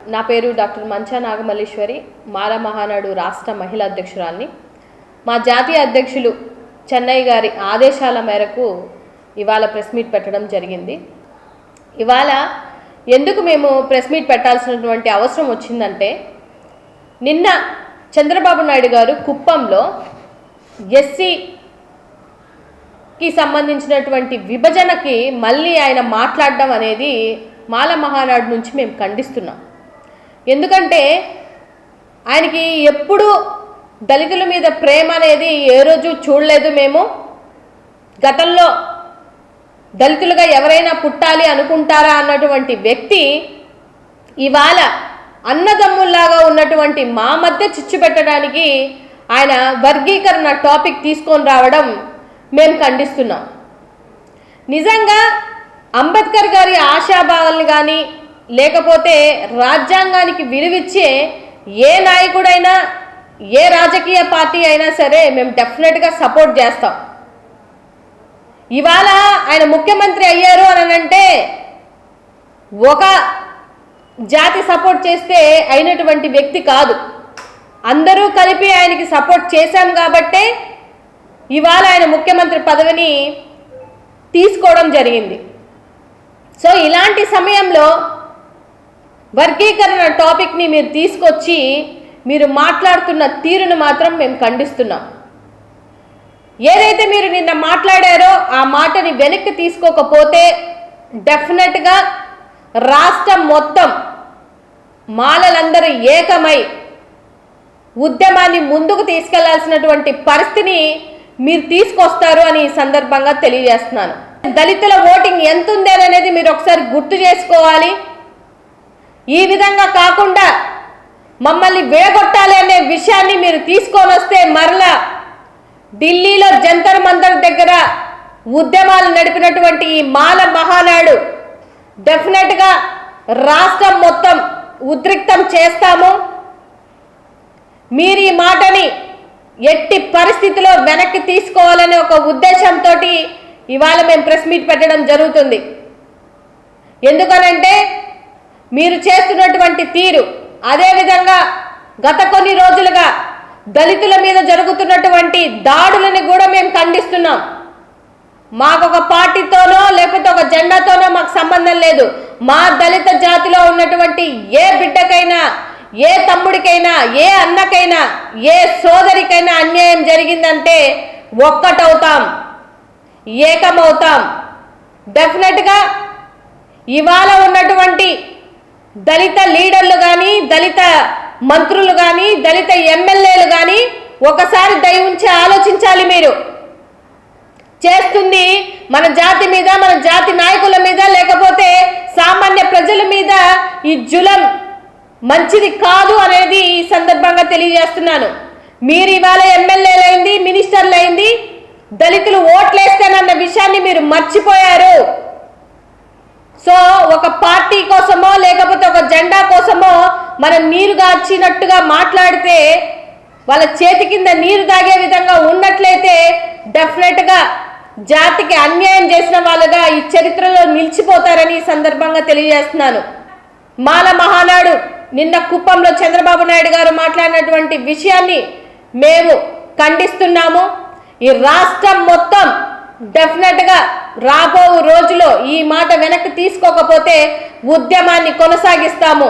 నా పేరు డాక్టర్ మంచా నాగమల్లేశ్వరి మాల మహానాడు రాష్ట్ర మహిళా అధ్యక్షురాల్ని. మా జాతీయ అధ్యక్షులు చెన్నై గారి ఆదేశాల మేరకు ఇవాళ ప్రెస్ మీట్ పెట్టడం జరిగింది. ఇవాళ ఎందుకు మేము ప్రెస్ మీట్ పెట్టాల్సినటువంటి అవసరం వచ్చిందంటే నిన్న చంద్రబాబు నాయుడు గారు కుప్పంలో ఎస్సీకి సంబంధించినటువంటి విభజనకి మళ్ళీ ఆయన మాట్లాడడం అనేది మాల మహానాడు నుంచి మేము ఖండిస్తున్నాం. ఎందుకంటే ఆయనకి ఎప్పుడు దళితుల మీద ప్రేమ అనేది ఏ రోజు చూడలేదు మేము. గతంలో దళితులుగా ఎవరైనా పుట్టాలి అనుకుంటారా అన్నటువంటి వ్యక్తి ఇవాళ అన్నదమ్ముల్లాగా ఉన్నటువంటి మా మధ్య చిచ్చు పెట్టడానికి ఆయన వర్గీకరణ టాపిక్ తీసుకొని రావడం మేము ఖండిస్తున్నాం. నిజంగా అంబేద్కర్ గారి ఆశాభావాలను కానీ లేకపోతే రాజ్యాంగానికి విలువిచ్చే ఏ నాయకుడైనా ఏ రాజకీయ పార్టీ అయినా సరే మేము డెఫినెట్గా సపోర్ట్ చేస్తాం. ఇవాళ ఆయన ముఖ్యమంత్రి అయ్యారు అని అంటే ఒక జాతి సపోర్ట్ చేస్తే అయినటువంటి వ్యక్తి కాదు. అందరూ కలిపి ఆయనకి సపోర్ట్ చేశాం కాబట్టే ఇవాళ ఆయన ముఖ్యమంత్రి పదవిని తీసుకోవడం జరిగింది. సో ఇలాంటి సమయంలో వర్గీకరణ టాపిక్ని మీరు తీసుకొచ్చి మీరు మాట్లాడుతున్న తీరును మాత్రం మేము ఖండిస్తున్నాం. ఏదైతే మీరు నిన్న మాట్లాడారో ఆ మాటని వెనక్కి తీసుకోకపోతే డెఫినెట్గా రాష్ట్రం మొత్తం మాలలందరూ ఏకమై ఉద్యమాన్ని ముందుకు తీసుకెళ్ళాల్సినటువంటి పరిస్థితిని మీరు తీసుకొస్తారు అని ఈ సందర్భంగా తెలియజేస్తున్నాను. దళితుల ఓటింగ్ ఎంత ఉంది అనేది మీరు ఒకసారి గుర్తు చేసుకోవాలి. ఈ విధంగా కాకుండా మమ్మల్ని వేగొట్టాలి అనే విషయాన్ని మీరు తీసుకొని వస్తే మరలా ఢిల్లీలో జంతర్ మంతర్ దగ్గర ఉద్యమాలు నడిపినటువంటి ఈ మాల మహానాడు డెఫినెట్గా రాష్ట్రం మొత్తం ఉద్రిక్తం చేస్తాము? మీరు ఈ మాటని ఎట్టి పరిస్థితిలో వెనక్కి తీసుకోవాలనే ఒక ఉద్దేశంతో ఇవాళ మేము ప్రెస్ మీట్ పెట్టడం జరుగుతుంది. ఎందుకనంటే మీరు చేస్తున్నటువంటి తీరు అదేవిధంగా గత కొన్ని రోజులుగా దళితుల మీద జరుగుతున్నటువంటి దాడులని కూడా మేము ఖండిస్తున్నాం. మాకు ఒక పార్టీతోనో లేకపోతే ఒక జెండాతోనో మాకు సంబంధం లేదు. మా దళిత జాతిలో ఉన్నటువంటి ఏ బిడ్డకైనా ఏ తమ్ముడికైనా ఏ అన్నకైనా ఏ సోదరికైనా అన్యాయం జరిగిందంటే ఒక్కటవుతాం. ఏకమవుతాం. డెఫినెట్గా ఇవాళ ఉన్నటువంటి దళిత లీడర్లు కానీ దళిత మంత్రులు కానీ దళిత ఎమ్మెల్యేలు కానీ ఒకసారి దయ ఉంచి ఆలోచించాలి మీరు. చేస్తుంది మన జాతి మీద మన జాతి నాయకుల మీద లేకపోతే సామాన్య ప్రజల మీద ఈ జులం మంచిది కాదు అనేది ఈ సందర్భంగా తెలియజేస్తున్నాను. మీరు ఇవాళ ఎమ్మెల్యేలైంది మినిస్టర్లైంది దళితులు ఓట్లేస్తానన్న విషయాన్ని మీరు మర్చిపోయారు. సో ఒక పార్టీ కోసమో లేకపోతే ఒక జెండా కోసమో మనం నీరు గార్చినట్టుగా మాట్లాడితే వాళ్ళ చేతి కింద నీరు తాగే విధంగా ఉన్నట్లయితే డెఫినెట్గా జాతికి అన్యాయం చేసిన వాళ్ళుగా ఈ చరిత్రలో నిలిచిపోతారని ఈ సందర్భంగా తెలియజేస్తున్నాను. మాల మహానాడు నిన్న కుప్పంలో చంద్రబాబు నాయుడు గారు మాట్లాడినటువంటి విషయాన్ని మేము ఖండిస్తున్నాము. ఈ రాష్ట్రం మొత్తం డెఫినెట్గా రాబో రోజులో ఈ మాట వెనక్కి తీసుకోకపోతే ఉద్యమాన్ని కొనసాగిస్తాము.